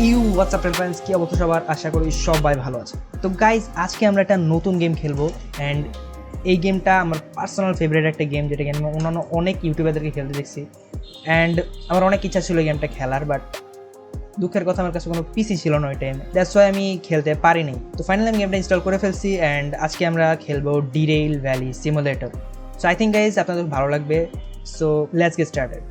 এই WhatsApp friends কি অবস্থা সবার? আশা করি সবাই ভালো আছে। তো গাইজ আজকে আমরা একটা নতুন গেম খেলব অ্যান্ড এই গেমটা আমার পার্সোনাল ফেভারিট একটা গেম যেটা আমি অন্যান্য অনেক ইউটিউবারদেরকে খেলতে দেখছি। অ্যান্ড আমার অনেক ইচ্ছা ছিল গেমটা খেলার বাট দুঃখের কথা আমার কাছে কোনো পিসি ছিল না ওই টাইমে দ্যাটস ওয়াই আমি খেলতে পারিনি। তো ফাইনালি আমি গেমটা ইনস্টল করে ফেলছি অ্যান্ড আজকে আমরা খেলব derail valley simulator so I think guys আপনাদের ভালো লাগবে। So let's get started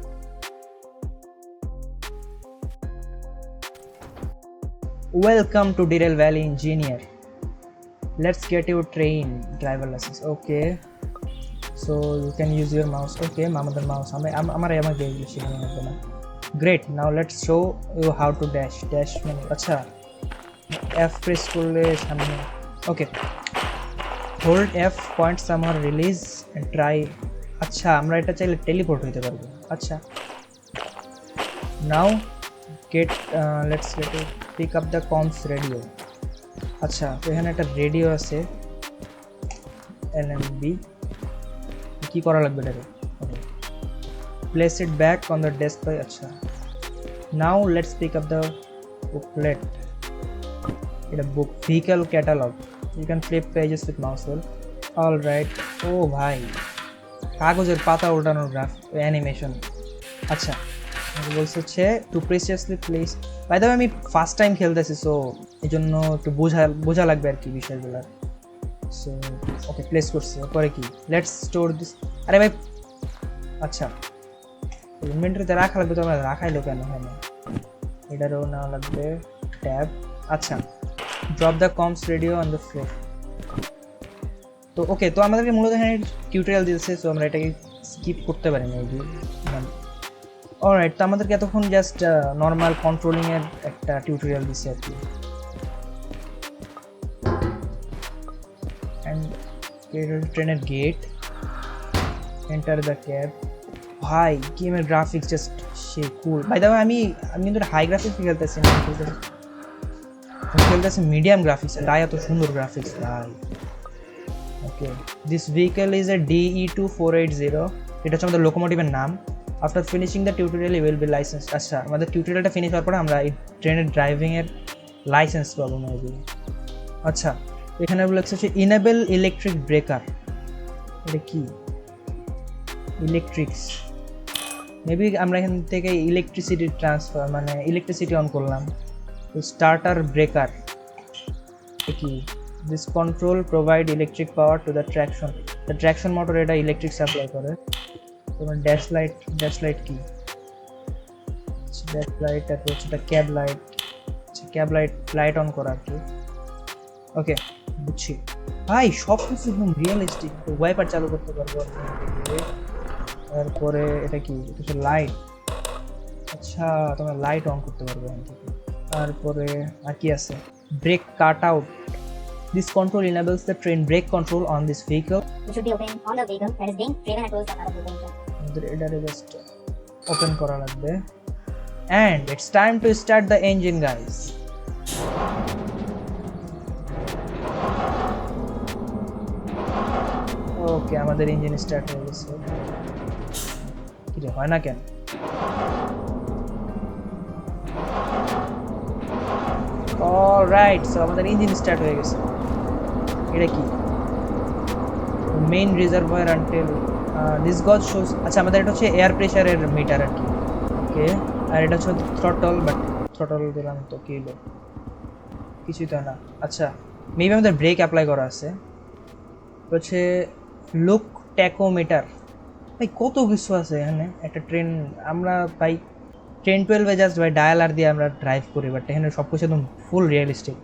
Welcome to Direl Valley Engineer. Let's get you trained driver license. Okay. So you can use your mouse. Okay, আমাদের mouse. আমি আম- আমার আমাকে এগুলো শেখানো লাগবে না great now let's show you how to dash dash মানে আচ্ছা এফ প্রেস করলে সামনে okay hold F point summer release try আচ্ছা আমরা এটা চাইলে টেলিপোর্ট হইতে পারব আচ্ছা now get let's get pick up the comms radio আচ্ছা তো এখানে একটা রেডিও আছে এল এম বি কী করা লাগবে এটাকে? Place it back on the desk bye আচ্ছা। Now let's pick up the booklet এটা book vehicle catalogue you can flip pages with mouse wheel all right ও ভাই। কাগজের পাতা উল্টানোর গ্রাফ অ্যানিমেশন আচ্ছা। আমাকে বলছে হচ্ছে to precisely place by the আমি ফার্স্ট টাইম খেলতেছি সো এই জন্য একটু বোঝা বোঝা লাগবে আর কি বিষয়গুলো। সো ওকে প্লেস করছি। পরে কি? লেটস স্টোর দিস আরে ভাই আচ্ছা। ইনভেন্টরিতে রাখা লাগবে তো আমরা রাখাইলো কেন হয় না এটারও না লাগবে। ট্যাব আচ্ছা। Drop the comms radio on the floor তো ওকে তো আমাদেরকে মূলত এখানে টিউটোরিয়াল দিয়েছে সো আমরা এটাকে স্কিপ করতে পারি মেবি অলরাইট তো আমাদেরকে এতক্ষণ জাস্ট নর্মাল কন্ট্রোলিং এর একটা টিউটোরিয়াল দিচ্ছে আর কি। ট্রেনের গেট এন্টার দ্য ক্যাব ভাই গেমের graphics just say cool by the আমি আমি কিন্তু হাই গ্রাফিক্স খেলতেছি না খেলতেছি মিডিয়াম গ্রাফিক্স তাই এত সুন্দর গ্রাফিক্স ভাই। Okay this vehicle is a DE two four eight zero এটা হচ্ছে আমাদের লোকোমোটিভের নাম। After finishing the tutorial will be license আচ্ছা আমাদের টিউটোরিয়ালটা ফিনিশ হওয়ার পরে আমরা এই ট্রেনের ড্রাইভিংয়ের লাইসেন্স পাবো মেবি আচ্ছা এখানে লেখা হচ্ছে ইনেবল ইলেকট্রিক ব্রেকার এটা কি? ইলেকট্রিক্স মেবি আমরা এখান থেকে ইলেকট্রিসিটি ট্রান্সফার মানে ইলেকট্রিসিটি অন করলাম। স্টার্টার ব্রেকার কি? This control provide electric power to the traction the traction motor এটা ইলেকট্রিক সাপ্লাই করে। তোমার ড্যাশ লাইট ড্যাশ লাইট কি? ড্যাশ লাইট তারপর হচ্ছে cab light cab light light on করা আর কি। ওকে বুঝছি। ভাই সব কিছু একদম রিয়েলিস্টিক ওয়াইপার চালু করতে পারব তারপরে এটা কি? এটা হচ্ছে লাইট আচ্ছা তোমরা লাইট অন করতে পারবে এখান থেকে। তারপরে আর কি আছে? Brake cut out this control enables the train brake control on this vehicle It should be open on the vehicle that is being driven at close the of the vehicle. আমাদের এটারে জাস্ট ওপেন করা লাগবে and it's time to start the engine guys okay আমাদের engine start হয়ে গেছে। কি রে হয় না কেন? অলরাইট সো আমাদের ইঞ্জিন স্টার্ট হয়ে গেছে। এটা কি? Main reservoir until this gauge shows আচ্ছা আমাদের এটা হচ্ছে এয়ার প্রেশারের মিটার আর কি। ওকে আর এটা হচ্ছে থ্রটল বাট থ্রটল দিলাম তো কি হলো? কিছুই তো না। আচ্ছা মেবি আমাদের ব্রেক অ্যাপ্লাই করা আছে। হচ্ছে লুক ট্যাকোমিটার ভাই, কত কিছু আছে এখানে? একটা ট্রেন আমরা ভাই ট্রেন টুয়েলভে জাস্ট ভাই ডায়ালার দিয়ে আমরা ড্রাইভ করি বাট এখানে সব কিছু একদম full realistic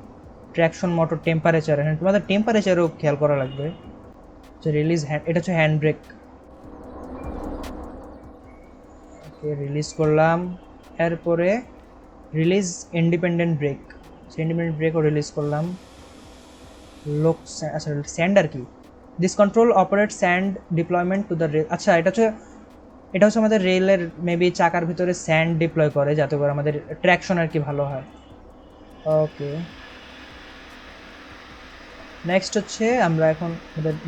traction motor temperature এখানে তোমাদের টেম্পারেচারও খেয়াল করা লাগবে। রিলিজ হ্যান্ড এটা হচ্ছে হ্যান্ড ব্রেক ওকে রিলিজ করলাম। এরপরে রিলিজ ইন্ডিপেন্ডেন্ট ব্রেক সেই ইন্ডিপেন্ডেন্ট ব্রেকও রিলিজ করলাম। লোক আচ্ছা স্যান্ড আর কি? This control operate sand deployment to the rail আচ্ছা এটা হচ্ছে এটা হচ্ছে আমাদের রেলের মেবি চাকার ভিতরে স্যান্ড ডিপ্লয় করে, যাতে করে আমাদের ট্র্যাকশন আর কি ভালো হয়। ওকে। নেক্সট হচ্ছে, আমরা এখন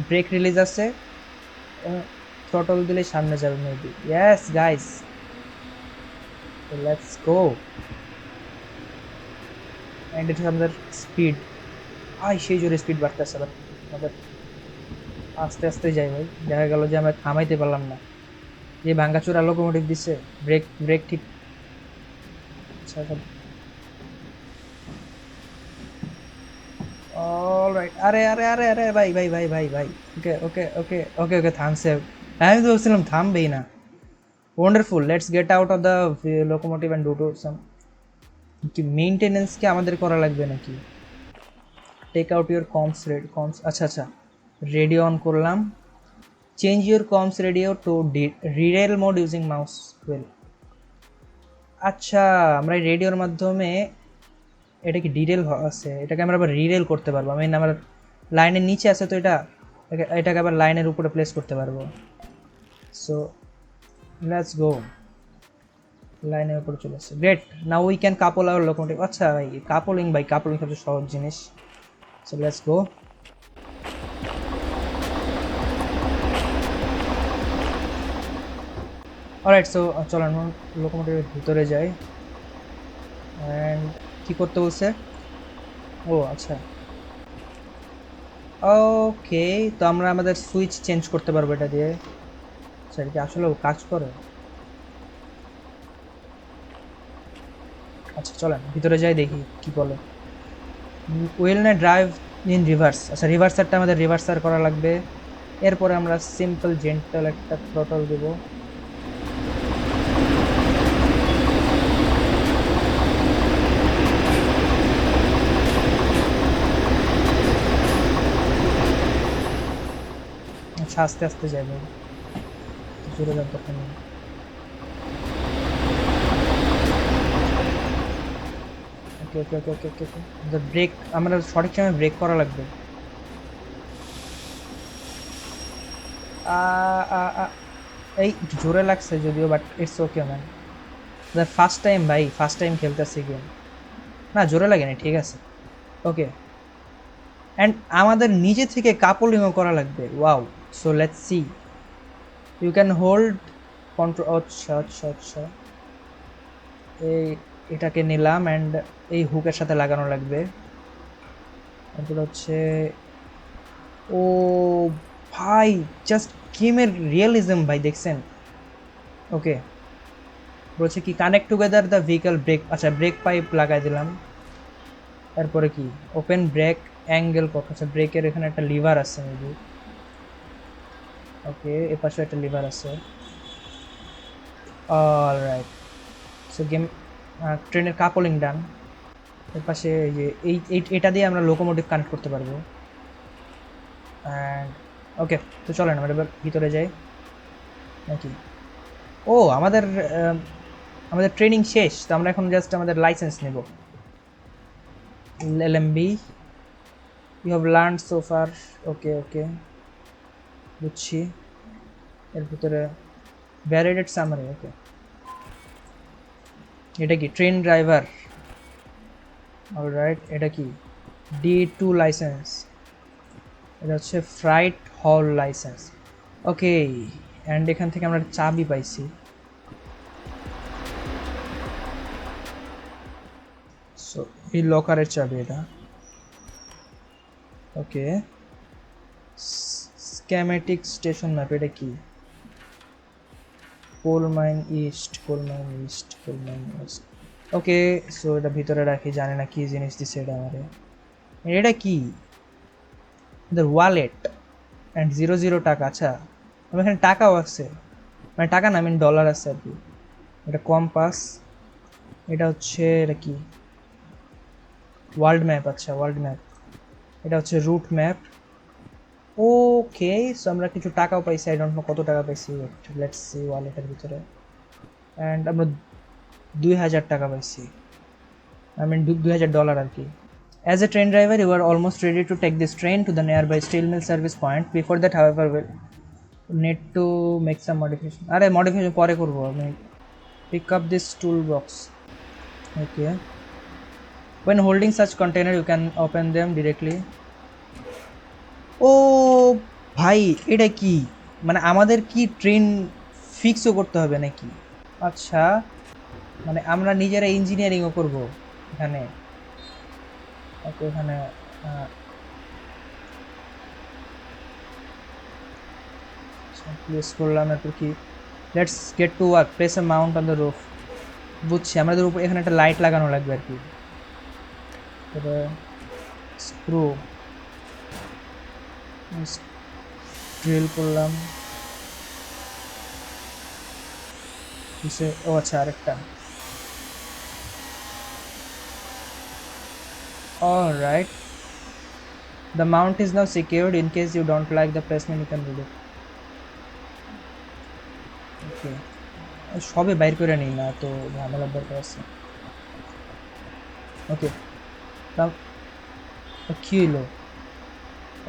ব্রেক রিলিজ আছে। থ্রটল দিলে সামনে যাবে maybe yes guys let's go and এটা আমাদের স্পিড আই, সেই জোরে স্পিড বাড়তেছে আমাদের আস্তে আস্তে যাই ভাই। দেখা গেল যে আমরা থামাইতে পারলাম না। যে ভাঙ্গাচোরা লোকোমোটিভ দিচ্ছে ব্রেক ব্রেক ঠিক। আচ্ছা অলরাইট আরে আরে আরে আরে, ভাই ভাই ভাই ভাই ভাই। ওকে ওকে ওকে ওকে ওকে থামছে। আমি তো বলছিলাম থামবেই না। Wonderful let's get out of the locomotive and do to some কি মেনটেনেন্স কি আমাদের করা লাগবে নাকি? Take out your comms red comms আচ্ছা আচ্ছা রেডিও অন করলাম। Change your comms radio to rerail mode using mouse wheel আচ্ছা আমরা এই রেডিওর মাধ্যমে এটা কি ডিরেল আছে? এটাকে আমরা আবার রিরেল করতে পারব। আমি আমার লাইনের নিচে আছে, তো এটা, এটাকে আবার লাইনের উপরে প্লেস করতে পারব। সো লেটস গো লাইনের উপরে চলে আসছে। Great now we can couple our locomotive আচ্ছা ভাই কাপলিং ভাই কাপলিং সবচেয়ে সহজ জিনিস। So let's go all right so চলো আমরা লোকোমোটিভের ভিতরে যাই। অ্যান্ড কী করতে বলছে? ও আচ্ছা। ওকে তো আমরা আমাদের সুইচ চেঞ্জ করতে পারব এটা দিয়ে। আচ্ছা কি আসলে কাজ করে? আচ্ছা চলেন, ভিতরে যাই, দেখি কি বলে। উইল না ড্রাইভ ইন রিভার্স আচ্ছা রিভার্সারটা আমাদের রিভার্সার করা লাগবে। এরপরে আমরা সিম্পল জেন্টাল একটা থ্রটল দেবো। আচ্ছা আস্তে আস্তে যাবে জোরে যান তখন। ওকে ওকে ওকে ওকে ব্রেক আমরা সঠিক সময় ব্রেক করা লাগবে। এই জোরে লাগছে যদিও but it's okay man first time ভাই ফার্স্ট টাইম খেলতেছি গেম না, জোরে লাগে না ঠিক আছে। ওকে অ্যান্ড আমাদের নিজে থেকে কাপলিংও করা লাগবে। Wow so let's see you can hold control আচ্ছা আচ্ছা আচ্ছা। এই, এটাকে নিলাম অ্যান্ড এই হুকের সাথে লাগানো লাগবে। তারপর হচ্ছে, ও ভাই জাস্ট গেমের রিয়েলিজম ভাই, দেখছেন? ওকে বলছে কি connect together the vehicle brake আচ্ছা ব্রেক পাইপ লাগাই দিলাম। তারপরে কি ওপেন ব্রেক অ্যাঙ্গেল কত আচ্ছা ব্রেকের এখানে একটা লিভার আছে মেবি ওকে এ পাশে একটা লিভার আছে। অলরাইট সো গেম ট্রেনের কাপলিং ডান। এর পাশে যে, এই এটা দিয়ে আমরা লোকোমোটিভ কানেক্ট করতে পারব। অ্যান্ড ওকে তো চলেন আমরা এবার ভিতরে যাই। নাকি ও, আমাদের আমাদের ট্রেনিং শেষ, তো আমরা এখন জাস্ট আমাদের লাইসেন্স নেব। LMB you have learn so far okay okay বুঝছি এর ভিতরে ভ্যালিডেড সামারি ওকে এটা কি ট্রেন ড্রাইভার অলরাইট এটা কি ডি টু লাইসেন্স এটা হচ্ছে ফ্রাইট হল লাইসেন্স ওকে অ্যান্ড এখান থেকে আমরা চাবি পাইছি সো এই লকারের চাবি এটা ওকে স্ক্যামেটিক স্টেশন ম্যাপ এটা কি? Coal mine east coal mine east coal mine east okay so এটা ভিতরে রাখি, জানি না কি জিনিস দিছে এটা আমারে। এটা কি? এদের ওয়ালেট অ্যান্ড জিরো জিরো টাকা আচ্ছা। আমার এখানে টাকাও আছে। মানে টাকা না মিন ডলার আছে আর কি। এটা কম্পাস এটা হচ্ছে, এটা কি? ওয়ার্ল্ড ম্যাপ আচ্ছা ওয়ার্ল্ড ম্যাপ এটা হচ্ছে রুট ম্যাপ ওকে সো আমরা কিছু টাকাও পাইছি আই ডোন্ট নো কত টাকা পাইছি লেটস সি ওয়ালেটের ভিতরে। অ্যান্ড আমরা দুই হাজার টাকা পাইছি। আই মিন দুই হাজার ডলার আর কি। As a train driver you are almost ready to take this train to the nearby steel mill service point before that however will need to make some modification আরে modification পরে করব আমি। Pick up this tool box okay when holding such container you can open them directly ও ভাই, এটা কি? মানে আমাদের কি ট্রেন ফিক্সও করতে হবে নাকি? আচ্ছা মানে আমরা নিজেরা ইঞ্জিনিয়ারিংও করব এখানে। ওকে এখানে প্লেস করলাম। এরপর কি? Let's get to work place a mount on the roof বুঝছি, আমাদের উপর এখানে একটা লাইট লাগানো লাগবে আর কি। স্ক্রু ড্রিল করলাম কিসে ও আচ্ছা আরেকটা Alright. The mount is now secured. In case you don't like the placement, you can read it. Okay. সবে বাইর করে নিই না তো ঝামেলার দরকার আছে ওকে কি হইলো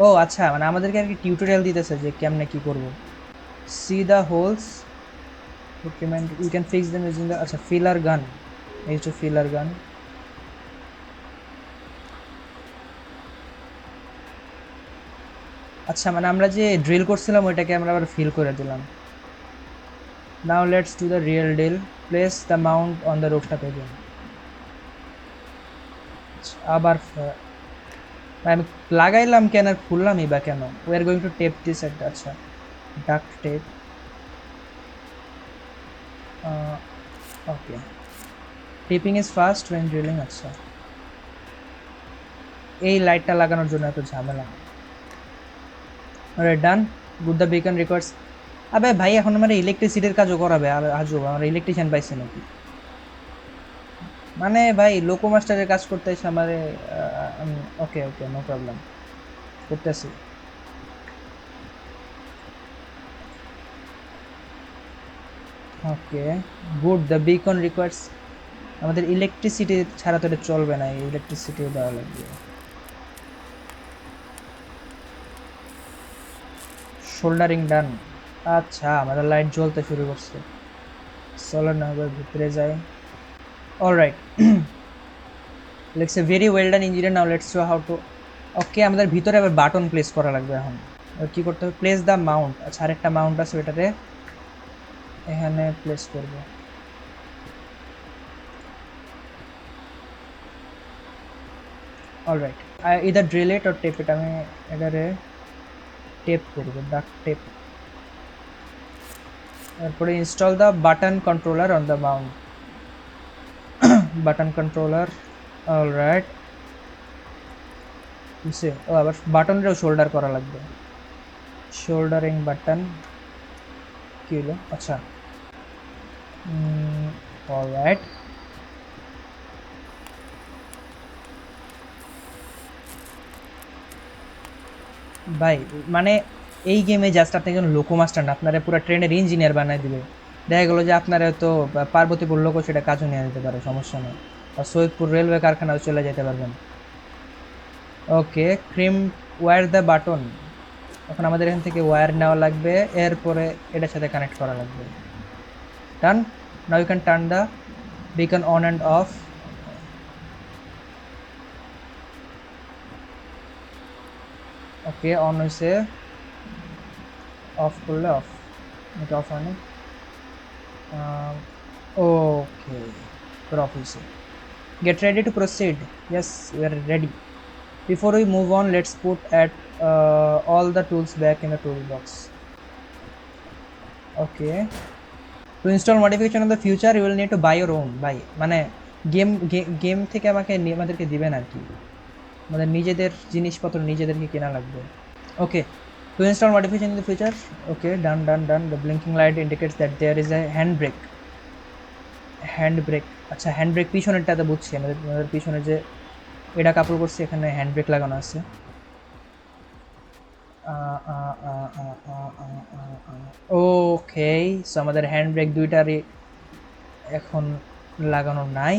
ও আচ্ছা মানে আমাদেরকে আর কি টিউটোরিয়াল দিতেছে যে কেমনে কি করব। See the holes document you can fix them using the আচ্ছা ফিলার গান এই হচ্ছে ফিলার গান আচ্ছা মানে আমরা যে ড্রিল করছিলাম, ওইটাকে আমরা আবার ফিল করে দিলাম। Now let's do the real deal place the mount on the rooftop again আবার আমি লাগাইলাম কেন আর খুললামই বা কেন? We are going to tape this একটা আচ্ছা duck tape okay taping is fast when drilling আচ্ছা। এই লাইটটা লাগানোর জন্য এত ঝামেলা। Done good the beacon records আবে ভাই, এখন আমার ইলেকট্রিসিটির কাজও করাবে আর আজও, আমার ইলেকট্রিশিয়ান পাইছে নাকি? মানে ভাই লোকো মাস্টারের কাজ করতে এসে আমারে ওকে ওকে নো প্রবলেম করতেছি। Okay good the beacon requires আমাদের ইলেকট্রিসিটি ছাড়া তো এটা চলবে না ইলেকট্রিসিটি দেওয়া লাগবে। শোল্ডারিং ডান আচ্ছা আমাদের লাইট জ্বলতে শুরু করছে। চলো না ভিতরে যাই all right let's a very well done engineer now let's show how to okay আমাদের ভিতরে আবার বাটন প্লেস করা লাগবে এখন। কী করতে হবে? প্লেস দ্য মাউন্ট আচ্ছা আরেকটা মাউন্ট আছে ওটাতে এখানে প্লেস করব। All right either drill it or tape it আমি এটারে টেপ করব ডাক টেপ তারপরে install the button controller on the mount button controller all right কিসে ও আবার বাটনটাও শোল্ডার করা লাগবে। শোল্ডারিং বাটন কি হলো? আচ্ছা। অলরাইট ভাই মানে এই গেমে জাস্ট আপনি একজন লোকো মাস্টার না, আপনারা পুরো ট্রেনের ইঞ্জিনিয়ার বানায় দিবে। দেখা গেলো যে আপনারা তো পার্বতীপুর লোকো সেটা কাজও নিয়ে নিতে পারে, সমস্যা নেই। আর সৈয়দপুর রেলওয়ে কারখানাও চলে যেতে পারবেন okay, cream wire the button. এখন আমাদের এখান থেকে ওয়্যার নেওয়া লাগবে, এরপরে এটার সাথে কানেক্ট করা লাগবে। Done now you can turn the beacon on and off okay on হয়েছে অফ করলে অফ এটা অফ হয়নি। ওকে পুরো অফ হয়েছে get ready to proceed yes we are ready Before we move on, let's put at uh, all the tools back in the toolbox. Okay. To install modification of the future, you will need to buy your own. Buy. মানে game game থেকে আমাকে নি- আমাদেরকে দিবেন আর কি আমাদের নিজেদের জিনিসপত্র নিজেদেরকে কেনা লাগবে okay to install modification in the future okay done done done the blinking light indicates that there is a hand brake hand brake আচ্ছা হ্যান্ড ব্রেক পিছনেরটাতে বুঝছি, আমাদের আমাদের পিছনে যে এটা কাপড় করছে, এখানে হ্যান্ড ব্রেক লাগানো আছে। ওকে সো আমাদের হ্যান্ড ব্রেক দুইটারই এখন লাগানো নাই।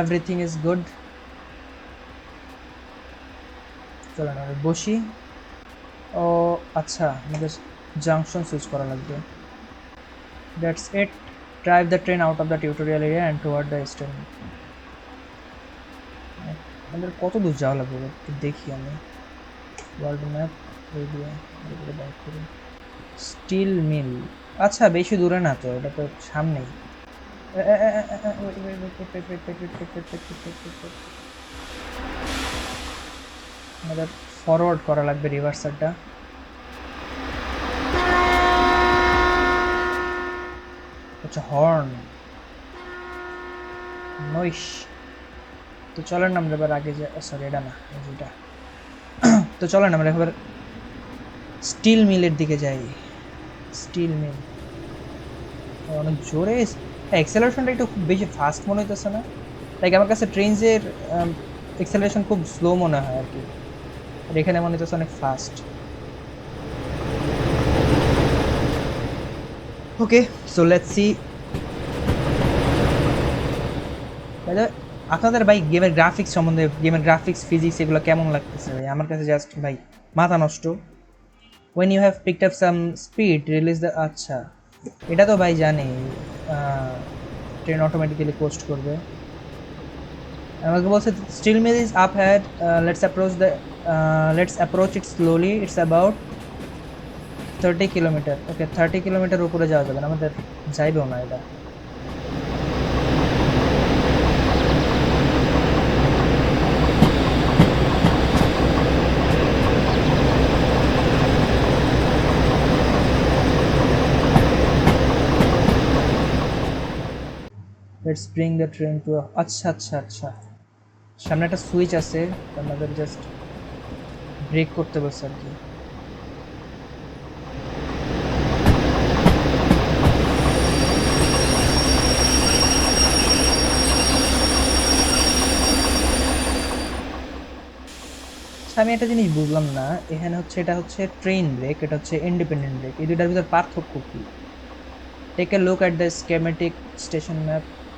এভরিথিং ইজ গুড চলো না বসি ও আচ্ছা আমাদের জাংশন সুইচ করা লাগবে that's it drive the train out of the tutorial area and toward the eastern আমাদের কত দূর যাওয়া লাগবে একটু দেখি আমি ওয়ার্ল্ড ম্যাপ স্টিল মিল আচ্ছা বেশি দূরে না তো এটা তো সামনেই আমাদের ফরওয়ার্ড করা লাগবে রিভার্সারটা আচ্ছা হর্ন নইস তো চলেন আমরা এবার আগে যে সরি এটা না, এই যে এটা। তো চলেন আমরা এবার স্টিল মিলের দিকে যাই। স্টিল মিল অনেক জোরে অ্যাক্সেলারেশনটা একটু খুব বেশি ফাস্ট মনে হইতেছে না। লাইক আমার কাছে ট্রেনসের অ্যাক্সেলারেশন খুব স্লো মনে হয় আর কি। আর এখানে মনে হচ্ছে অনেক fast okay so let's see আপনাদের ভাই গেমের গ্রাফিক্স সম্বন্ধে গেমের গ্রাফিক্স ফিজিক্স এগুলো কেমন লাগতেছে ভাই? আমার কাছে জাস্ট ভাই মাথা নষ্ট। When you have picked up some speed release the আচ্ছা। এটা তো ভাই জানি ট্রেন অটোমেটিক্যালি পোস্ট করবে। আমাকে বলছে steel mill is up ahead let's approach the let's approach it slowly it's about thirty kilometre okay thirty kilometre উপরে যাওয়া যাবে না আমাদের যাইবেও না এটা let's bring the train to আচ্ছা আচ্ছা আচ্ছা। সামনে একটা সুইচ আছে আমাদের জাস্ট ব্রেক করতে বলছে আর কি। আচ্ছা, আমি একটা জিনিস বুঝলাম না। এখানে হচ্ছে এটা হচ্ছে ট্রেন ব্রেক এটা হচ্ছে ইন্ডিপেন্ডেন্ট ব্রেক এই দুটার ভিতর পার্থক্য কি? Take a look at the schematic station map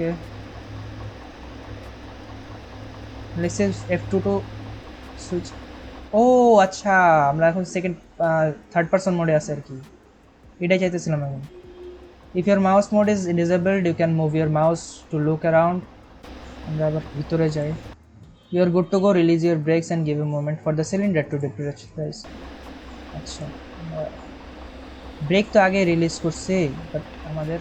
okay let's F two two switch ও আচ্ছা আমরা এখন সেকেন্ড থার্ড পারসন মোডে আছে আর কি। এটাই চাইতেছিলাম আমি if your mouse mode is disabled you can move your mouse to look around আমরা আবার ভিতরে যাই। You are good to go release your brakes and give a movement for the cylinder to depress আচ্ছা brake তো আগে release করছে but আমাদের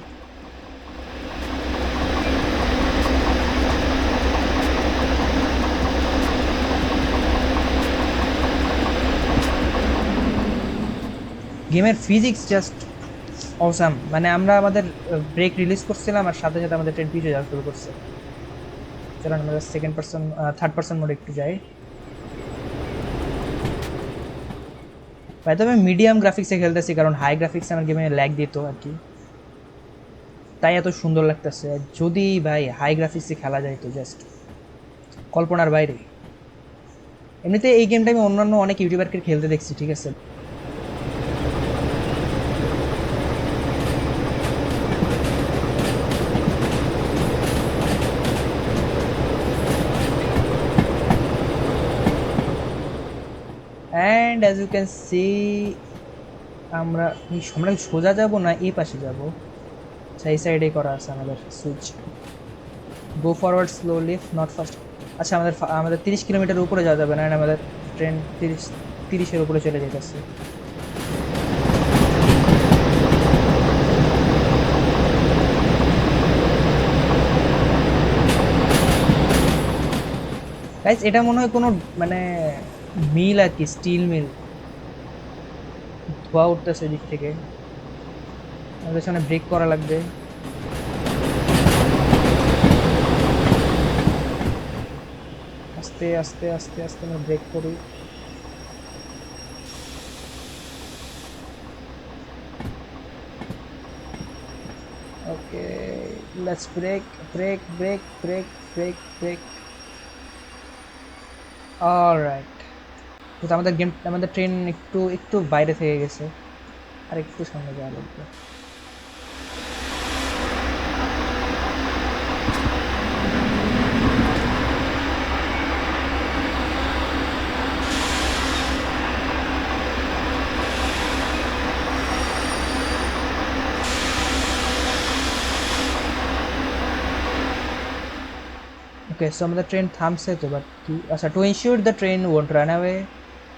গেমের ফিজিক্স জাস্ট অসাম মানে আমরা আমাদের ব্রেক রিলিজ করছিলাম আর সাথে সাথে আমাদের ট্রেন পিছিয়ে যাওয়া শুরু করছে। চলুন আমরা সেকেন্ড পার্সন থার্ড পার্সন মোডে একটু যাই। ভাই তবে মিডিয়াম গ্রাফিক্সে খেলতেছি কারণ হাই গ্রাফিক্সে আমার গেমে ল্যাগ দিত আর কি। তাই এত সুন্দর লাগতেছে। যদি ভাই হাই গ্রাফিক্সে খেলা যায় তো জাস্ট কল্পনার বাইরে। এমনিতে এই গেমটা আমি অন্যান্য অনেক ইউটিউবারকে খেলতে দেখছি, ঠিক আছে and as you can see আমরা আমরা সোজা যাব না এই পাশে যাব? সেই সাইডে করা আছে আমাদের switch go forward slowly not fast আচ্ছা আমাদের আমাদের তিরিশ কিলোমিটার উপরে যাওয়া যাবে না আমাদের ট্রেন তিরিশ, তিরিশের উপরে চলে যেতেছে গাইস এটা মনে হয় কোনো মানে মিল আর কি, স্টিল মিল। ধোয়া উঠতেছে দিক থেকে। আমাদের সামনে ব্রেক করা লাগবে। আস্তে আস্তে আস্তে আস্তে আমরা ব্রেক করি। Okay let's brake brake brake brake brake brake alright কিন্তু আমাদের গেম আমাদের ট্রেন একটু একটু বাইরে থেকে গেছে আর একটু সামনে যাওয়া লাগবে Okay, so the train thumbs it, but to, uh, so to ensure the train won't run away,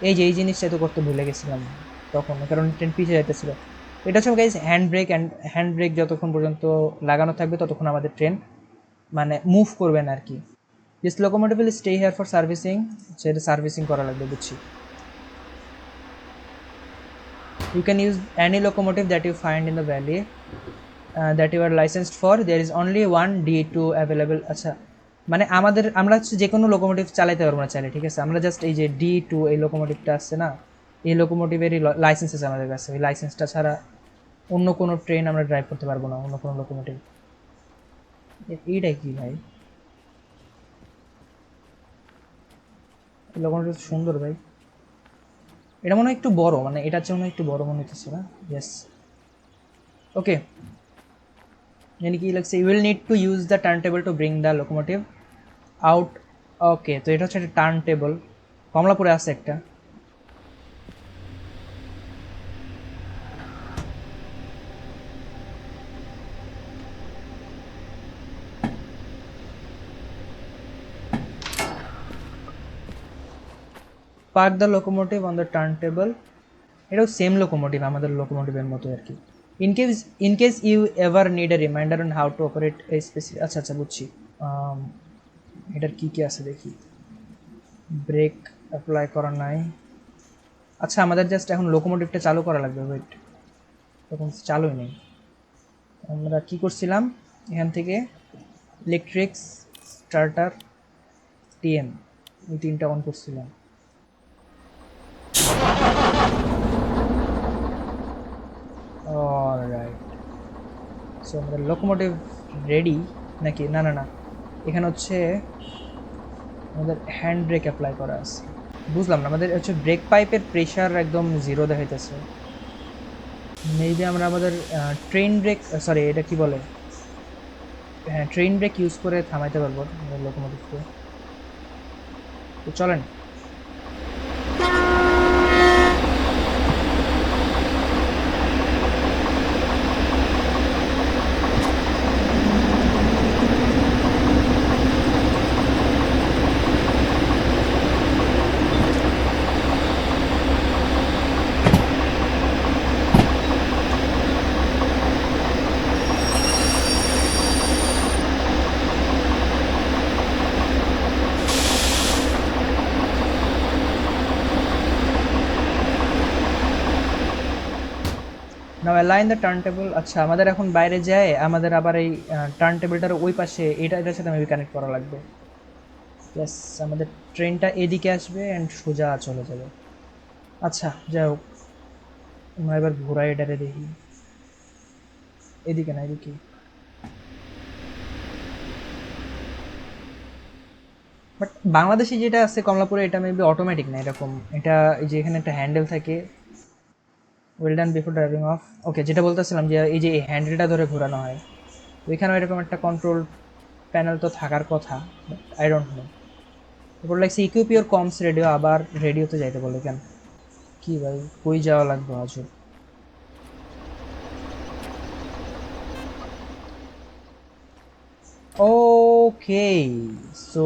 এই যে এই জিনিসটা তো করতে ভুলে গেছিলাম তখন কারণ ট্রেন পিছিয়ে যাইতেছিল। এটা হচ্ছে guys hand brake and hand brake যতক্ষণ পর্যন্ত লাগানো থাকবে ততক্ষণ আমাদের ট্রেন মানে মুভ করবে না আর কি। This locomotive will stay here for servicing সেটা সার্ভিসিং করা লাগবে বুঝছি। You can use any locomotive that you find in the valley uh, that you are licensed for there is only one d2 available আচ্ছা মানে আমাদের, আমরা হচ্ছে যে কোনো লোকোমোটিভ চালাইতে পারব না চাইলে, ঠিক আছে? আমরা জাস্ট এই যে ডি টু এই লোকোমোটিভটা আসছে না? এই লোকোমোটিভেরই লাইসেন্স আছে আমাদের কাছে। ওই লাইসেন্সটা ছাড়া অন্য কোনো ট্রেন আমরা ড্রাইভ করতে পারব না, অন্য কোনো লোকোমোটিভ এইটাই কি ভাই? লোকোমোটিভ সুন্দর ভাই। এটা মনে হয় একটু বড় মানে এটা হচ্ছে মনে হয় একটু বড় মনে হচ্ছে না? ইয়েস ওকে মানে কি লাগছে you will need to use the turn table to bring the locomotive out okay তো এটা হচ্ছে একটা টার্ন টেবল কমলাপুরে আছে একটা। Park the locomotive on the turn table এটাও সেম লোকোমোটিভ আমাদের লোকোমোটিভের মতো আর কি। In case in case you ever need a reminder on how to operate a specific আচ্ছা আচ্ছা বুঝছি। Um, এটার কী কী আছে দেখি। ব্রেক অ্যাপ্লাই করা নাই। আচ্ছা আমাদের জাস্ট এখন লোকোমোটিভটা চালু করা লাগবে ওয়েট তখন চালুই নেই। আমরা কি করছিলাম? এখান থেকে ইলেকট্রিক্স স্টার্টার টিএম এই তিনটা অন করছিলাম। অলরাইট সো আমাদের লোকোমোটিভ রেডি নাকি? না না না। এখানে হচ্ছে আমাদের হ্যান্ড ব্রেক অ্যাপ্লাই করা আছে। বুঝলাম না, আমাদের হচ্ছে ব্রেক পাইপের প্রেশার একদম জিরো দেখাইতেছে। মেবি আমরা আমাদের ট্রেন ব্রেক সরি এটা কি বলে? হ্যাঁ ট্রেন ব্রেক ইউজ করে থামাইতে পারব লোকোমোটিভকে তো চলেন। অ্যালাইন দ্য টার্ন টেবল আচ্ছা আমাদের এখন বাইরে যায়, আমাদের আবার এই টার্ন টেবিলটার ওই পাশে এটা, এটার সাথে মেবি কানেক্ট করা লাগবে। প্লাস আমাদের ট্রেনটা এদিকে আসবে অ্যান্ড সোজা চলে যাবে। আচ্ছা যাই হোক, আমরা এবার ঘোরা এটারে দেখি। এদিকে না, এদিকে। বাট বাংলাদেশে যেটা আছে কমলাপুরে, এটা মেবি অটোমেটিক না, এরকম। এটা, এই যে এখানে একটা হ্যান্ডেল থাকে well done before driving off okay যেটা বলতেছিলাম যে এই যে এই হ্যান্ডেলটা ধরে ঘোরানো হয়, ওইখানেও এরকম একটা কন্ট্রোল প্যানেল তো থাকার কথা আই ডোন্ট নো এরপর লাগছে ইকুইপ ইউর কমস রেডিও আবার রেডিওতে যাইতে বলে কেন? কি ভাই, কই যাওয়া লাগবে আজও? ওকে সো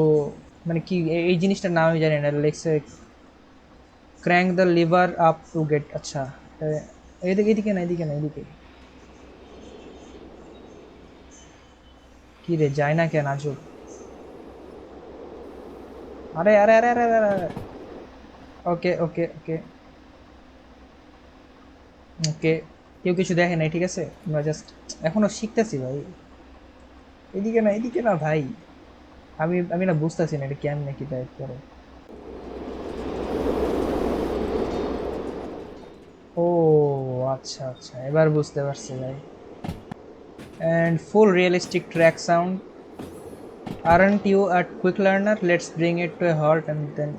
মানে কি এই জিনিসটার নাম আমি জানি না লেগছে crank the lever up to get আচ্ছা। এদিকে না এদিকে না, এদিকে। কি রে, যায় না কেন আজও? আরে আরে আরে আরে আরে আরে। ওকে ওকে ওকে। ওকে। কেউ কিছু দেখে নাই, ঠিক আছে? আমরা জাস্ট এখনও শিখতেছি ভাই। এদিকে না এদিকে না ভাই। আমি আমি না বুঝতেছি না এটা কেমনে নাকি টাইপ করে। ও আচ্ছা আচ্ছা এবার বুঝতে পারছি ভাই। And full realistic track sound aren't you a quick learner? Let's bring it to a halt and then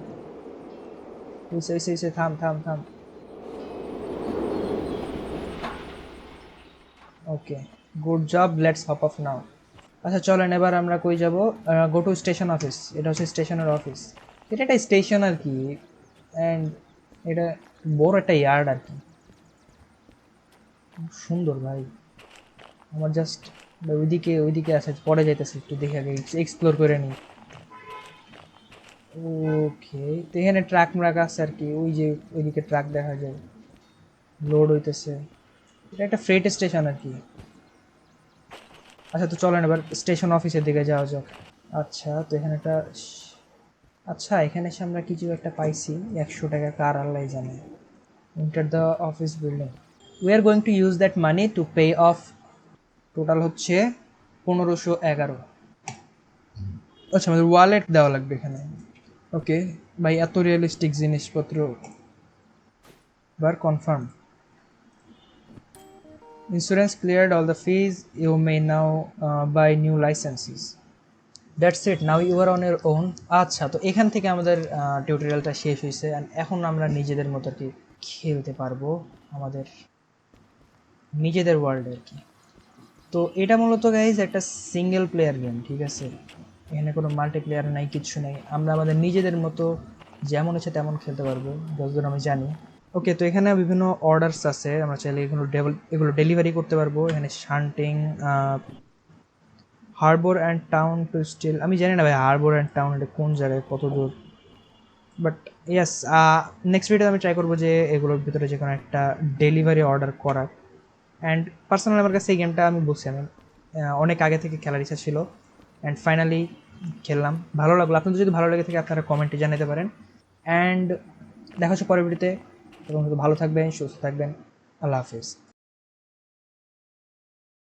এসে এসে এসে থাম থাম থাম okay good job let's hop off now আচ্ছা চলেন, এবার আমরা কই যাব? গো টু স্টেশন অফিস এটা হচ্ছে স্টেশনের অফিস এটা একটা স্টেশন আর কি অ্যান্ড এটা বড় একটা ইয়ার্ড আর কি। সুন্দর ভাই। আমার জাস্ট ওইদিকে ওইদিকে আছে, পরে যাইতেছে একটু, দেখে আগে এক্সপ্লোর করে নিই। ওকে তো এখানে ট্রাক ম্রাক আছে আর কি, ওই যে ওইদিকে ট্রাক দেখা যায়। লোড হইতেছে। এটা একটা ফ্রেট স্টেশন আর কি। আচ্ছা তো চলেন এবার স্টেশন অফিসের দিকে যাওয়া যাক। আচ্ছা তো এখানে একটা আচ্ছা এখানে এসে আমরা কিছু একটা পাইছি। একশো টাকা কার আল্লাহ জানে। Enter the office building we are going to use that money to pay off total হচ্ছে পনেরোশো এগারো। আচ্ছা আমাদের ওয়ালেট দেওয়া লাগবে এখানে। ওকে ভাই, এত রিয়েলিস্টিক জিনিসপত্র। বার confirm insurance cleared all the fees you may now buy new licenses that's it now you are on your own আচ্ছা তো এখান থেকে আমাদের টিউটোরিয়ালটা শেষ হয়েছে। এখন আমরা নিজেদের মতো আর কি খেলতে পারব আমাদের নিজেদের ওয়ার্ল্ডে আর কি। তো এটা মূলত গাইজ একটা সিঙ্গেল প্লেয়ার গেম ঠিক আছে? এখানে কোনো মাল্টিপ্লেয়ার নাই, কিছু নেই। আমরা আমাদের নিজেদের মতো যেমন আছে তেমন খেলতে পারব, যতদূর আমি জানি। ওকে তো এখানে বিভিন্ন অর্ডারস আছে। আমরা চাইলে এগুলো এগুলো ডেলিভারি করতে পারব। এখানে shunting harbour and town to steel আমি জানি না ভাই হারবোর অ্যান্ড টাউন এটা কোন জায়গায়, কত দূর। বাট ইয়াস নেক্সট ভিডিও আমি ট্রাই করব যে এগুলোর ভিতরে যে কোনো একটা ডেলিভারি অর্ডার করার। অ্যান্ড পার্সোনালি আমার কাছে এই গেমটা আমি বলছি, আমি অনেক আগে থেকে খেলার ইচ্ছা ছিল। অ্যান্ড ফাইনালি খেললাম। ভালো লাগল। আপনাদের যদি ভালো লেগে থাকে, আপনারা কমেন্টে জানাতে পারেন। অ্যান্ড দেখা হচ্ছে পরের ভিডিওতে এবং ভালো থাকবেন, সুস্থ থাকবেন। আল্লাহ হাফিজ।